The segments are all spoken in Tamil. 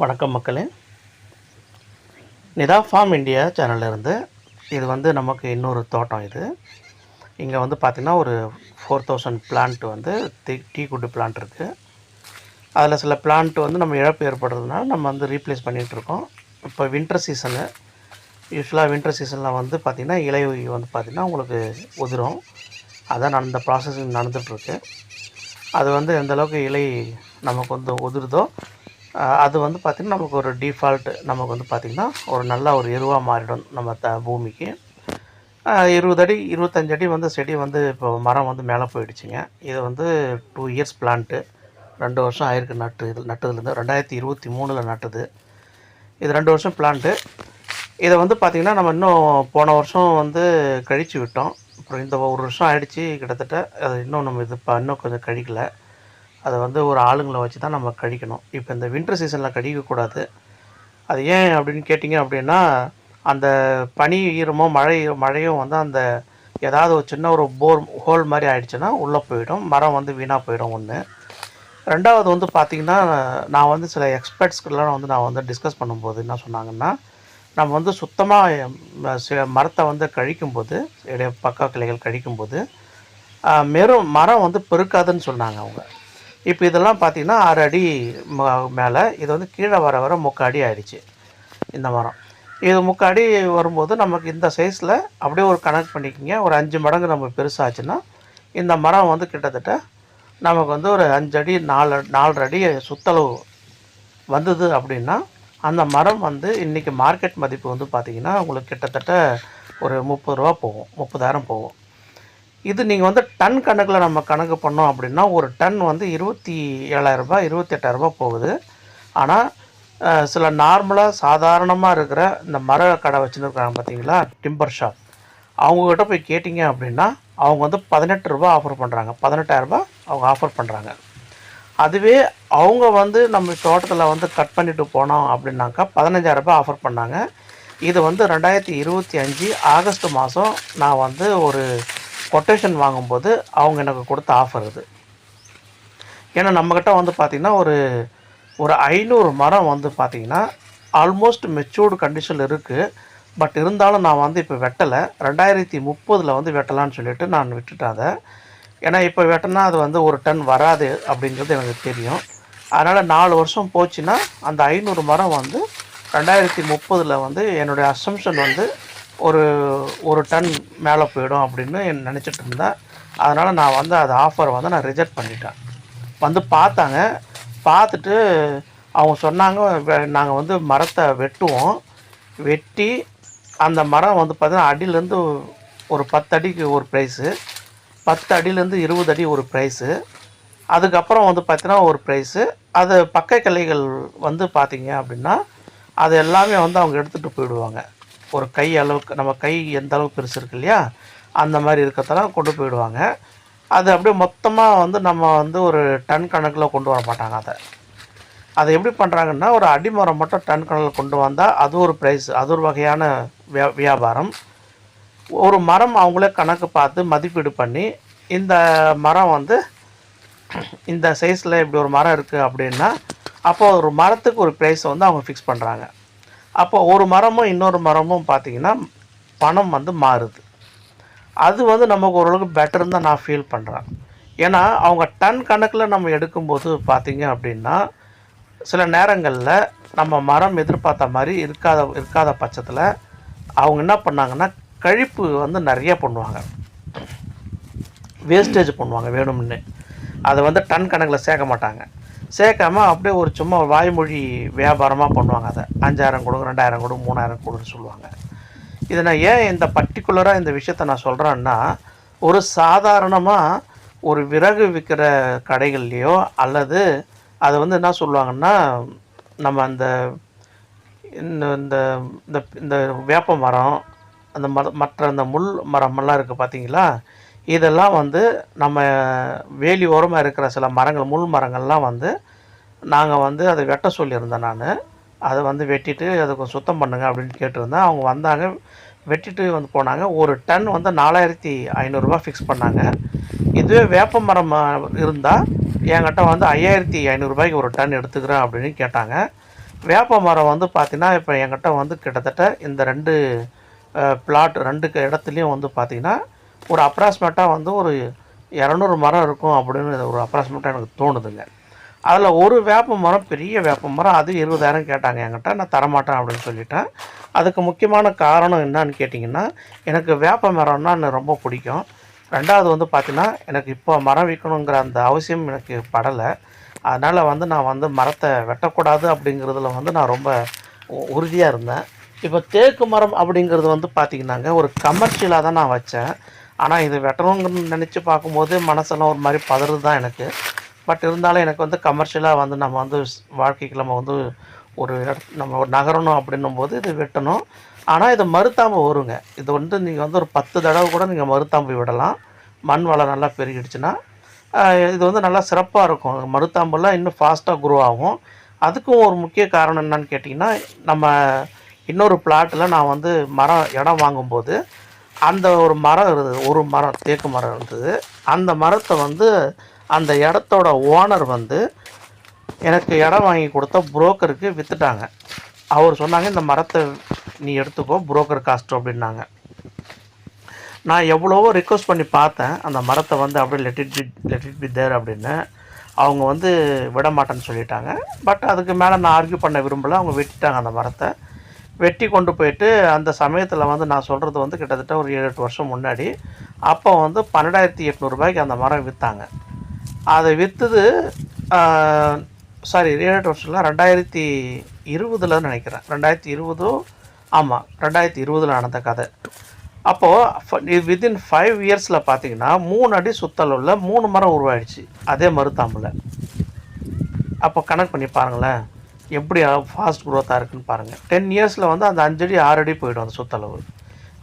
வணக்கம் மக்களே. நிதா ஃபார்ம் இந்தியா சேனல்லேருந்து இது வந்து நமக்கு இன்னொரு தோட்டம் இது. இங்கே வந்து பார்த்திங்கன்னா ஒரு ஃபோர் தௌசண்ட் பிளான்ட் வந்து டீ டீ குட்டு பிளான்ட் இருக்குது அதில் சில பிளான்ட் வந்து நம்ம இழப்பு ஏற்படுறதுனால நம்ம வந்து ரீப்ளேஸ் பண்ணிகிட்ருக்கோம் இப்போ வின்டர் சீசனு யூஸ்வலாக வின்டர் சீசனில் வந்து பார்த்திங்கன்னா இலை வந்து பார்த்திங்கன்னா உங்களுக்கு உதிரும். அதான் அந்த ப்ராசஸிங் நடந்துகிட்ருக்கு அது வந்து எந்தளவுக்கு இலை நமக்கு வந்து உதிருதோ அது வந்து பார்த்திங்கன்னா நமக்கு ஒரு டிஃபால்ட் நமக்கு வந்து பார்த்திங்கன்னா ஒரு நல்ல ஒரு எருவாக மாறிடும் நம்ம த பூமிக்கு. இருபது அடி இருபத்தஞ்சு அடி வந்து செடி வந்து இப்போ மரம் வந்து மேலே போயிடுச்சுங்க. இது வந்து டூ இயர்ஸ் பிளான்ட்டு ரெண்டு வருஷம் ஆயிருக்கு நட்டு இது நட்டதுலேருந்து. ரெண்டாயிரத்தி இருபத்தி மூணில் நட்டுது. இது ரெண்டு வருஷம் பிளான்ட்டு இதை வந்து பார்த்திங்கன்னா நம்ம இன்னும் போன வருஷம் வந்து கழித்து விட்டோம். அப்புறம் இந்த ஒரு வருஷம் ஆயிடுச்சு கிட்டத்தட்ட. அது இன்னும் நம்ம இது இப்போ இன்னும் கொஞ்சம் கழிக்கலை. அதை வந்து ஒரு ஆளுங்களை வச்சு தான் நம்ம கழிக்கணும். இப்போ இந்த வின்டர் சீசனில் கழிக்கக்கூடாது. அது ஏன் அப்படின்னு கேட்டிங்க அப்படின்னா அந்த பனி ஈரமோ மழை மழையும் வந்து அந்த ஏதாவது ஒரு சின்ன ஒரு போர் ஹோல் மாதிரி ஆயிடுச்சுன்னா உள்ளே போயிடும். மரம் வந்து வீணாக போயிடும் ஒன்று ரெண்டாவது வந்து பார்த்திங்கன்னா நான் வந்து சில எக்ஸ்பர்ட்ஸ்க்கெல்லாம் வந்து நான் வந்து டிஸ்கஸ் பண்ணும்போது என்ன சொன்னாங்கன்னா நம்ம வந்து சுத்தமாக சில மரத்தை வந்து கழிக்கும்போது இடைய பக்க கிளைகள் கழிக்கும்போது மேலும் மரம் வந்து பெருக்காதுன்னு சொன்னாங்க அவங்க. இப்போ இதெல்லாம் பார்த்தீங்கன்னா ஆறு அடி மேலே இது வந்து கீழே வர வர முக்காடி ஆயிடுச்சு இந்த மரம். இது முக்காடி வரும்போது நமக்கு இந்த சைஸில் அப்படியே ஒரு கனெக்ட் பண்ணிக்கோங்க. ஒரு அஞ்சு மடங்கு நம்ம பெருசாச்சுன்னா இந்த மரம் வந்து கிட்டத்தட்ட நமக்கு வந்து ஒரு அஞ்சு அடி நாலு நாலரை அடி சுத்தளவு வந்தது அப்படின்னா அந்த மரம் வந்து இன்றைக்கி மார்க்கெட் மதிப்பு வந்து பார்த்திங்கன்னா உங்களுக்கு கிட்டத்தட்ட ஒரு முப்பது ரூபா போகும் முப்பதாயிரம் போகும். இது நீங்கள் வந்து டன் கணக்கில் நம்ம கணக்கு பண்ணோம் அப்படின்னா ஒரு டன் வந்து இருபத்தி ஏழாயிரரூபா இருபத்தெட்டாயிரரூபா போகுது. ஆனால் சில நார்மலாக சாதாரணமாக இருக்கிற இந்த மர கடை வச்சுருக்காங்க பார்த்தீங்களா டிம்பர் ஷாப் அவங்கக்கிட்ட போய் கேட்டிங்க அப்படின்னா அவங்க வந்து பதினெட்டு ரூபா ஆஃபர் பண்ணுறாங்க பதினெட்டாயிரரூபா அவங்க ஆஃபர் பண்ணுறாங்க அதுவே அவங்க வந்து நம்ம தோட்டத்தில் வந்து கட் பண்ணிவிட்டு போனோம் அப்படின்னாக்கா பதினஞ்சாயிரம் ரூபாய் ஆஃபர் பண்ணாங்க. இது வந்து ரெண்டாயிரத்தி இருபத்தி அஞ்சு ஆகஸ்ட் மாதம் நான் வந்து ஒரு கொட்டேஷன் வாங்கும்போது அவங்க எனக்கு கொடுத்த ஆஃபர் இது. ஏன்னா நம்மக்கிட்ட வந்து பார்த்திங்கன்னா ஒரு ஒரு ஐநூறு மரம் வந்து பார்த்திங்கன்னா ஆல்மோஸ்ட் மெச்சூர்டு கண்டிஷனில் இருக்குது பட் இருந்தாலும் நான் வந்து இப்போ வெட்டலை. ரெண்டாயிரத்தி முப்பதில் வந்து வெட்டலான்னு சொல்லிட்டு நான் விட்டுட்டேன் அதை. ஏன்னா இப்போ வெட்டினா அது வந்து ஒரு டன் வராது அப்படிங்கிறது எனக்கு தெரியும். அதனால் நாலு வருஷம் போச்சுன்னா அந்த ஐநூறு மரம் வந்து ரெண்டாயிரத்தி முப்பதில் வந்து என்னுடைய அசம்ஷன் வந்து ஒரு ஒரு டன் மேலே போயிடும் அப்படின்னு நினச்சிட்டு இருந்தேன் அதனால் நான் வந்து அது ஆஃபரை வந்து நான் ரிஜெக்ட் பண்ணிட்டேன். வந்து பார்த்தாங்க. பார்த்துட்டு அவங்க சொன்னாங்க நாங்கள் வந்து மரத்தை வெட்டுவோம். வெட்டி அந்த மரம் வந்து பார்த்தீங்கன்னா அடியிலேருந்து ஒரு பத்து அடிக்கு ஒரு ப்ரைஸு பத்து அடியிலேருந்து இருபது அடி ஒரு ப்ரைஸு அதுக்கப்புறம் வந்து பார்த்தீங்கன்னா ஒரு ப்ரைஸு அது பக்க கிளைகள் வந்து பார்த்தீங்க அப்படின்னா அது எல்லாமே வந்து அவங்க எடுத்துகிட்டு போயிடுவாங்க. ஒரு கை அளவுக்கு நம்ம கை எந்த அளவுக்கு பெருசு இருக்கு இல்லையா? அந்த மாதிரி இருக்கிறதெல்லாம் கொண்டு போயிடுவாங்க. அது அப்படியே மொத்தமாக வந்து நம்ம வந்து ஒரு டன் கணக்கில் கொண்டு வர மாட்டாங்க அதை. அதை எப்படி பண்ணுறாங்கன்னா ஒரு அடிமரம் மட்டும் டன் கணக்கில் கொண்டு வந்தால் அது ஒரு ப்ரைஸ் அது ஒரு வகையான வியா வியாபாரம். ஒரு மரம் அவங்களே கணக்கு பார்த்து மதிப்பீடு பண்ணி இந்த மரம் வந்து இந்த சைஸில் இப்படி ஒரு மரம் இருக்குது அப்படின்னா அப்போ ஒரு மரத்துக்கு ஒரு ப்ரைஸ் வந்து அவங்க ஃபிக்ஸ் பண்ணுறாங்க அப்போ ஒரு மரமும் இன்னொரு மரமும் பார்த்தீங்கன்னா பணம் வந்து மாறுது. அது வந்து நமக்கு ஓரளவுக்கு பெட்டர்னு தான் நான் ஃபீல் பண்ணுறேன் ஏன்னா அவங்க டன் கணக்கில் நம்ம எடுக்கும்போது பார்த்திங்க அப்படின்னா சில நேரங்களில் நம்ம மரம் எதிர்பார்த்த மாதிரி இருக்காத இருக்காத பட்சத்தில் அவங்க என்ன பண்ணாங்கன்னா கழிப்பு வந்து நிறைய பண்ணுவாங்க. வேஸ்டேஜ் பண்ணுவாங்க வேணும்னு. அதை வந்து டன் கணக்கில் சேர்க்க மாட்டாங்க. சேர்க்காம அப்படியே ஒரு சும்மா வாய்மொழி வியாபாரமாக பண்ணுவாங்க அதை. அஞ்சாயிரம் கொடுங்க ரெண்டாயிரம் கொடுங்க மூணாயிரம் கொடுன்னு சொல்லுவாங்க. இதை நான் ஏன் இந்த பர்டிகுலராக இந்த விஷயத்த நான் சொல்கிறேன்னா ஒரு சாதாரணமாக ஒரு விறகு விற்கிற கடைகள்லையோ அல்லது அதை வந்து என்ன சொல்லுவாங்கன்னா நம்ம அந்த இந்த இந்த இந்த இந்த வேப்ப மரம் அந்த ம மற்ற அந்த முள் மரமெல்லாம் இருக்குது பார்த்தீங்களா? இதெல்லாம் வந்து நம்ம வேலி ஓரமாக இருக்கிற சில மரங்கள் முள் மரங்கள்லாம் வந்து நாங்கள் வந்து அதை வெட்ட சொல்லியிருந்தேன் நான். அதை வந்து வெட்டிட்டு அதை கொஞ்சம் சுத்தம் பண்ணுங்க அப்படின்னு கேட்டிருந்தேன். அவங்க வந்தாங்க வெட்டிட்டு வந்து போனாங்க. ஒரு டன் வந்து நாலாயிரத்தி ஐநூறுரூவா ஃபிக்ஸ் பண்ணாங்க. இதுவே வேப்ப மரம் இருந்தால் என்கிட்ட வந்து ஐயாயிரத்தி ஐநூறுரூபாய்க்கு ஒரு டன் எடுத்துக்கிறேன் அப்படின்னு கேட்டாங்க. வேப்ப மரம் வந்து பார்த்திங்கன்னா இப்போ என்கிட்ட வந்து கிட்டத்தட்ட இந்த ரெண்டு பிளாட் ரெண்டு இடத்துலையும் வந்து பார்த்திங்கன்னா ஒரு அப்ராக்சிமேட்டாக வந்து ஒரு இரநூறு மரம் இருக்கும் அப்படின்னு ஒரு அப்ராக்சிமேட்டாக எனக்கு தோணுதுங்க. அதில் ஒரு வேப்ப மரம் பெரிய வேப்ப மரம் அது இருபதாயிரம் கேட்டாங்க என்கிட்ட. நான் தரமாட்டேன் அப்படின்னு சொல்லிட்டேன். அதுக்கு முக்கியமான காரணம் என்னன்னு கேட்டிங்கன்னா எனக்கு வேப்ப மரம்னா எனக்கு ரொம்ப பிடிக்கும். ரெண்டாவது வந்து பார்த்திங்கன்னா எனக்கு இப்போ மரம் விற்கணுங்கிற அந்த அவசியம் எனக்கு படலை. அதனால் வந்து நான் வந்து மரத்தை வெட்டக்கூடாது அப்படிங்கிறதுல வந்து நான் ரொம்ப உறுதியாக இருந்தேன். இப்போ தேக்கு மரம் அப்படிங்கிறது வந்து பார்த்திங்கன்னாங்க ஒரு கமர்ஷியலாக தான் நான் வச்சேன். ஆனால் இது வெட்டணுங்கன்னு நினச்சி பார்க்கும்போது மனசெல்லாம் ஒரு மாதிரி பதறுது தான் எனக்கு. பட் இருந்தாலும் எனக்கு வந்து கமர்ஷியலாக வந்து நம்ம வந்து வாழ்க்கைக்கு நம்ம வந்து ஒரு நம்ம ஒரு நகரணும் அப்படின்னும் போது இது வெட்டணும். ஆனால் இது மருத்தாம்பு வருங்க. இது வந்து நீங்கள் வந்து ஒரு பத்து தடவை கூட நீங்கள் மறுத்தாம்பு விடலாம். மண் வளம் நல்லா பெருகிடுச்சுன்னா இது வந்து நல்லா சிறப்பாக இருக்கும். மருத்தாம்புலாம் இன்னும் ஃபாஸ்ட்டாக குரோ ஆகும். அதுக்கும் ஒரு முக்கிய காரணம் என்னன்னு கேட்டிங்கன்னா நம்ம இன்னொரு பிளாட்டில் நான் வந்து மரம் இடம் வாங்கும்போது அந்த ஒரு மரம் இருந்தது. ஒரு மரம் தேக்கு மரம் இருந்தது. அந்த மரத்தை வந்து அந்த இடத்தோட ஓனர் வந்து எனக்கு இடம் வாங்கி கொடுத்த புரோக்கருக்கு விற்றுட்டாங்க அவர் சொன்னாங்க இந்த மரத்தை நீ எடுத்துக்கோ புரோக்கர் காஸ்ட் அப்படின்னாங்க. நான் எவ்வளவோ ரிக்வஸ்ட் பண்ணி பார்த்தேன் அந்த மரத்தை வந்து அப்படியே let it be let be there அப்படின்னு. அவங்க வந்து விட மாட்டேன்னு சொல்லிட்டாங்க. பட் அதுக்கு மேலே நான் ஆர்கியூ பண்ண விரும்பல. அவங்க வெட்டிட்டாங்க அந்த மரத்தை. வெட்டி கொண்டு போயிட்டு அந்த சமயத்தில் வந்து நான் சொல்கிறது வந்து கிட்டத்தட்ட ஒரு ஏழு எட்டு வருஷம் முன்னாடி. அப்போ வந்து பன்னெண்டாயிரத்தி எட்நூறுபாய்க்கு அந்த மரம் விற்றாங்க அதை விற்றுது சாரி ஏழு எட்டு வருஷம்ல ரெண்டாயிரத்தி இருபதில் நினைக்கிறேன். ரெண்டாயிரத்தி இருபதோ ஆமாம் ரெண்டாயிரத்தி இருபதில் நடந்த கதை. அப்போது வித்தின் ஃபைவ் இயர்ஸில் பார்த்தீங்கன்னா மூணு அடி சுத்தளவுல மூணு மரம் உருவாயிடுச்சு. அதே மருத்தாம்பில். அப்போ கனெக்ட் பண்ணி பாருங்களேன். எப்படி ஃபாஸ்ட் க்ரோத்தாக இருக்குன்னு பாருங்கள் டென் இயர்ஸில் வந்து அந்த அஞ்சடி ஆறு அடி போயிடும் அந்த சுத்தளவு.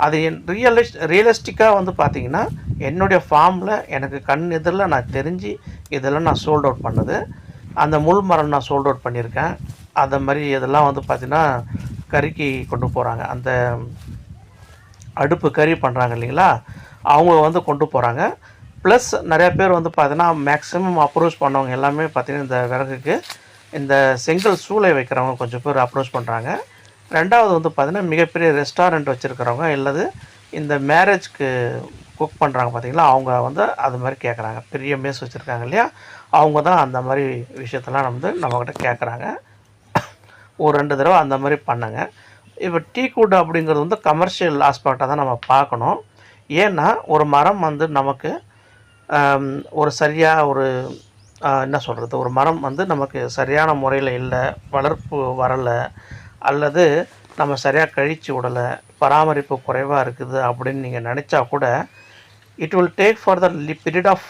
அது என் ரியலிஸ்ட் ரியலிஸ்டிக்காக வந்து பார்த்தீங்கன்னா என்னுடைய ஃபார்மில் எனக்கு கண் எதிரில் நான் தெரிஞ்சு இதெல்லாம் நான் சோல்ட் அவுட் பண்ணது. அந்த முள் மரம் நான் சோல்ட் அவுட் பண்ணியிருக்கேன். அந்த மாதிரி இதெல்லாம் வந்து பார்த்திங்கன்னா கருக்கி கொண்டு போகிறாங்க அந்த அடுப்பு கறி பண்ணுறாங்க இல்லைங்களா? அவங்க வந்து கொண்டு போகிறாங்க ப்ளஸ் நிறையா பேர் வந்து பார்த்தீங்கன்னா மேக்ஸிமம் அப்ரோச் பண்ணவங்க எல்லாமே பார்த்தீங்கன்னா இந்த விறகுக்கு இந்த செங்கல் சூளை வைக்கிறவங்க கொஞ்சம் பேர் அப்ரோச் பண்ணுறாங்க ரெண்டாவது வந்து பார்த்திங்கன்னா மிகப்பெரிய ரெஸ்டாரண்ட் வச்சுருக்கிறவங்க இல்லது இந்த மேரேஜ்க்கு குக் பண்ணுறாங்க பார்த்திங்களா அவங்க வந்து அது மாதிரி கேட்குறாங்க பெரிய மேஸ் வச்சுருக்காங்க இல்லையா அவங்க தான் அந்த மாதிரி விஷயத்தெல்லாம் வந்து நம்மக்கிட்ட கேட்குறாங்க ஒரு ரெண்டு தடவை அந்த மாதிரி பண்ணுங்க. இப்போ டீ குட் அப்படிங்கிறது வந்து கமர்ஷியல் ஆஸ்பெக்டாக தான் நம்ம பார்க்கணும். ஏன்னா ஒரு மரம் வந்து நமக்கு ஒரு சரியாக ஒரு என்ன சொல்கிறது ஒரு மரம் வந்து நமக்கு சரியான முறையில் இல்லை வளர்ப்பு வரலை அல்லது நம்ம சரியாக கழிச்சு விடலை பராமரிப்பு குறைவாக இருக்குது அப்படின்னு நீங்கள் நினச்சா கூட it will take for the period of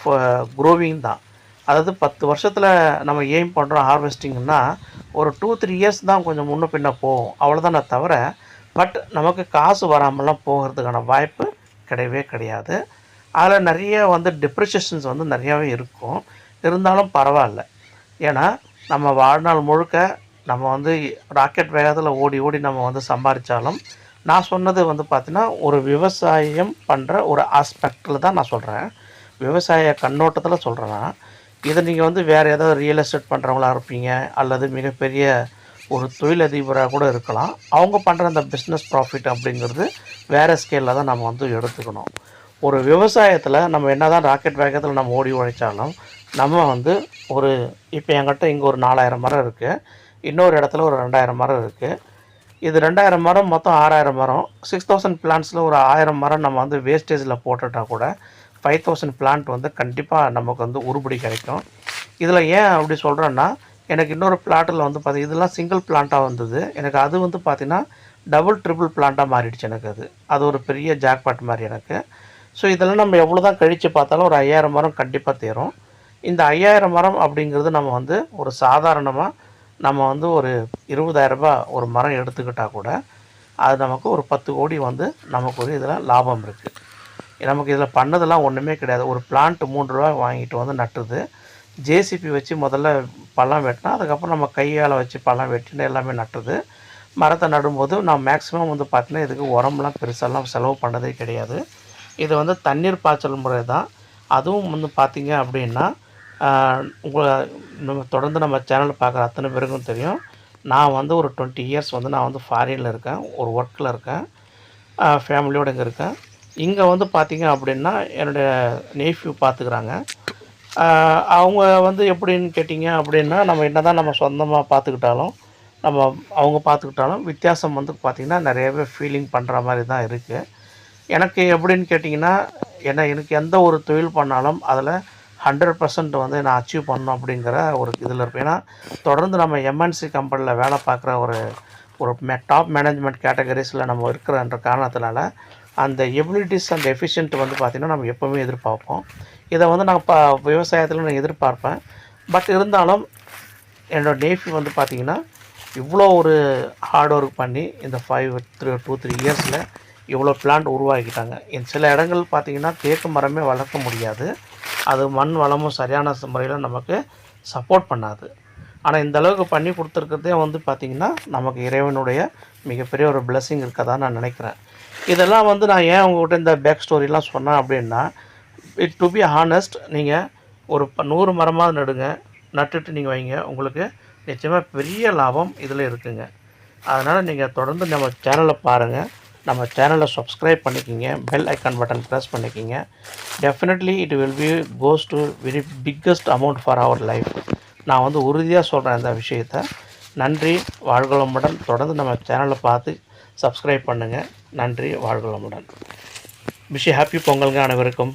growing தான். அதாவது பத்து வருஷத்தில் நம்ம எய்ம் பண்ணுறோம் ஹார்வெஸ்டிங்னா ஒரு டூ த்ரீ இயர்ஸ் தான் கொஞ்சம் முன்ன பின்ன போகும். அவ்வளோதானே தவிர பட் நமக்கு காசு வராமலாம் போகிறதுக்கான வாய்ப்பு கிடையவே கிடையாது. அதில் நிறைய வந்து டிப்ரிஷியேஷன்ஸ் வந்து நிறையாவே இருக்கும். இருந்தாலும் பரவாயில்ல. ஏன்னா நம்ம வாழ்நாள் முழுக்க நம்ம வந்து ராக்கெட் வேகத்தில் ஓடி ஓடி நம்ம வந்து சம்பாதிச்சாலும் நான் சொன்னது வந்து பார்த்தீங்கன்னா ஒரு விவசாயம் பண்ணுற ஒரு ஆஸ்பெக்டில் தான் நான் சொல்கிறேன் விவசாய கண்ணோட்டத்தில் சொல்கிறேன் இதை நீங்கள் வந்து வேறு ஏதாவது ரியல் எஸ்டேட் பண்ணுறவங்களா இருப்பீங்க அல்லது மிகப்பெரிய ஒரு தொழிலதிபராக கூட இருக்கலாம். அவங்க பண்ணுற அந்த பிஸ்னஸ் ப்ராஃபிட் அப்படிங்கிறது வேறு ஸ்கேலில் தான் நம்ம வந்து எடுத்துக்கணும். ஒரு விவசாயத்தில் நம்ம என்ன தான் ராக்கெட் வேகத்தில் நம்ம ஓடி உழைச்சாலும் நம்ம வந்து ஒரு இப்போ என்கிட்ட இங்கே ஒரு நாலாயிரம் மரம் இருக்குது இன்னொரு இடத்துல ஒரு ரெண்டாயிரம் மரம் இருக்குது இது ரெண்டாயிரம் மரம் மொத்தம் ஆறாயிரம் மரம். சிக்ஸ் தௌசண்ட் பிளான்ஸில் ஒரு ஆயிரம் மரம் நம்ம வந்து வேஸ்டேஜில் போட்டுட்டா கூட ஃபைவ் தௌசண்ட் பிளான்ட் வந்து கண்டிப்பாக நமக்கு வந்து உருப்படி கிடைக்கும். இதில் ஏன் அப்படி சொல்கிறேன்னா எனக்கு இன்னொரு பிளாட்டில் வந்து பார்த்தி இதெல்லாம் சிங்கிள் பிளான்ட்டாக வந்தது. எனக்கு அது வந்து பார்த்திங்கன்னா டபுள் ட்ரிபிள் பிளான்ட்டாக மாறிடுச்சு எனக்கு அது. அது ஒரு பெரிய ஜாக்பாட் மாதிரி எனக்கு. ஸோ இதெல்லாம் நம்ம எவ்வளோ தான் கழித்து பார்த்தாலும் ஒரு ஐயாயிரம் மரம் கண்டிப்பாக தேரும். இந்த ஐயாயிரம் மரம் அப்படிங்கிறது நம்ம வந்து ஒரு சாதாரணமாக நம்ம வந்து ஒரு இருபதாயிரரூபா ஒரு மரம் எடுத்துக்கிட்டால் கூட அது நமக்கு ஒரு பத்து கோடி வந்து நமக்கு ஒரு இதில் லாபம் இருக்குது நமக்கு இதில் பண்ணதெல்லாம் ஒன்றுமே கிடையாது. ஒரு பிளான்ட் மூன்று ரூபா வாங்கிட்டு வந்து நட்டுது. ஜேசிபி வச்சு முதல்ல பழம் வெட்டினா அதுக்கப்புறம் நம்ம கையால் வச்சு பழம் வெட்டின்னு எல்லாமே நட்டுது. மரத்தை நடும்போது நான் மேக்ஸிமம் வந்து பார்த்தீங்கன்னா இதுக்கு உரம்லாம் பெருசாலாம் செலவு பண்ணதே கிடையாது. இது வந்து தண்ணீர் பாய்ச்சல் முறை தான். அதுவும் வந்து பார்த்திங்க அப்படின்னா உங்களை நம்ம தொடர்ந்து நம்ம சேனல் பார்க்குற அத்தனை பேருக்கும் தெரியும். நான் வந்து ஒரு டுவெண்ட்டி இயர்ஸ் வந்து நான் வந்து ஃபாரினில் இருக்கேன். ஒரு ஒர்க்கில் இருக்கேன். ஃபேமிலியோடு இங்கே இருக்கேன். இங்கே வந்து பார்த்திங்க அப்படின்னா என்னுடைய நேஃப்யூ பார்த்துக்கிறாங்க. அவங்க வந்து எப்படின்னு கேட்டிங்க அப்படின்னா நம்ம என்ன தான் நம்ம சொந்தமாக பார்த்துக்கிட்டாலும் நம்ம அவங்க பார்த்துக்கிட்டாலும் வித்தியாசம் வந்து பார்த்திங்கன்னா நிறையவே ஃபீலிங் பண்ணுற மாதிரி தான் இருக்குது எனக்கு எப்படின்னு கேட்டிங்கன்னா என்ன எனக்கு எந்த ஒரு தொழில் பண்ணாலும் அதில் ஹண்ட்ரட் பர்சன்ட் வந்து நான் அச்சீவ் பண்ணணும் அப்படிங்கிற ஒரு இதில் இருப்பேன். ஏன்னா தொடர்ந்து நம்ம எம்என்சி கம்பெனியில் வேலை பார்க்குற ஒரு ஒரு மே டாப் மேனேஜ்மெண்ட் கேட்டகரிஸில் நம்ம இருக்கிறன்ற காரணத்தினால அந்த எபிலிட்டிஸ் அண்ட் எஃபிஷியன்ட் வந்து பார்த்திங்கன்னா நம்ம எப்போவுமே எதிர்பார்ப்போம். இதை வந்து நான் பா விவசாயத்தில் நான் எதிர்பார்ப்பேன். பட் இருந்தாலும் என்னோட நேஃபி வந்து பார்த்திங்கன்னா இவ்வளோ ஒரு ஹார்ட் ஒர்க் பண்ணி இந்த ஃபைவ் த்ரீ டூ த்ரீ இயர்ஸில் இவ்வளோ பிளான்ட் உருவாக்கிட்டாங்க சில இடங்கள் பார்த்திங்கன்னா தேக்கு மரமே வளர்க்க முடியாது. அது மண் வளமும் சரியான முறையில் நமக்கு சப்போர்ட் பண்ணாது. ஆனால் இந்த அளவுக்கு பண்ணி கொடுத்துருக்கிறதே வந்து பார்த்திங்கன்னா நமக்கு இறைவனுடைய மிகப்பெரிய ஒரு blessing இருக்கதா நான் நினைக்கிறேன். இதெல்லாம் வந்து நான் ஏன் உங்கள்கிட்ட இந்த பேக் ஸ்டோரிலாம் சொன்னேன் அப்படின்னா இட் டு பி ஹானஸ்ட் நீங்கள் ஒரு ப- நூறு மரமாக நடுங்க நட்டுட்டு நீங்கள் வைங்க உங்களுக்கு நிச்சயமாக பெரிய லாபம் இதில் இருக்குங்க. அதனால் நீங்கள் தொடர்ந்து நம்ம சேனலை பாருங்கள் நம்ம சேனலை சப்ஸ்கிரைப் பண்ணிக்கிங்க. பெல் ஐக்கான் பட்டன் ப்ரெஸ் பண்ணிக்கிங்க. Definitely it will be goes to very biggest amount for our life நான் வந்து உறுதியாக சொல்கிறேன் இந்த விஷயத்தை. நன்றி வாழ்வளமுடன் தொடர்ந்து நம்ம சேனலை பார்த்து சப்ஸ்கிரைப் பண்ணுங்கள் நன்றி வாழ்வளமுடன் விஷய ஹாப்பி பொங்கலுங்க அனைவருக்கும்.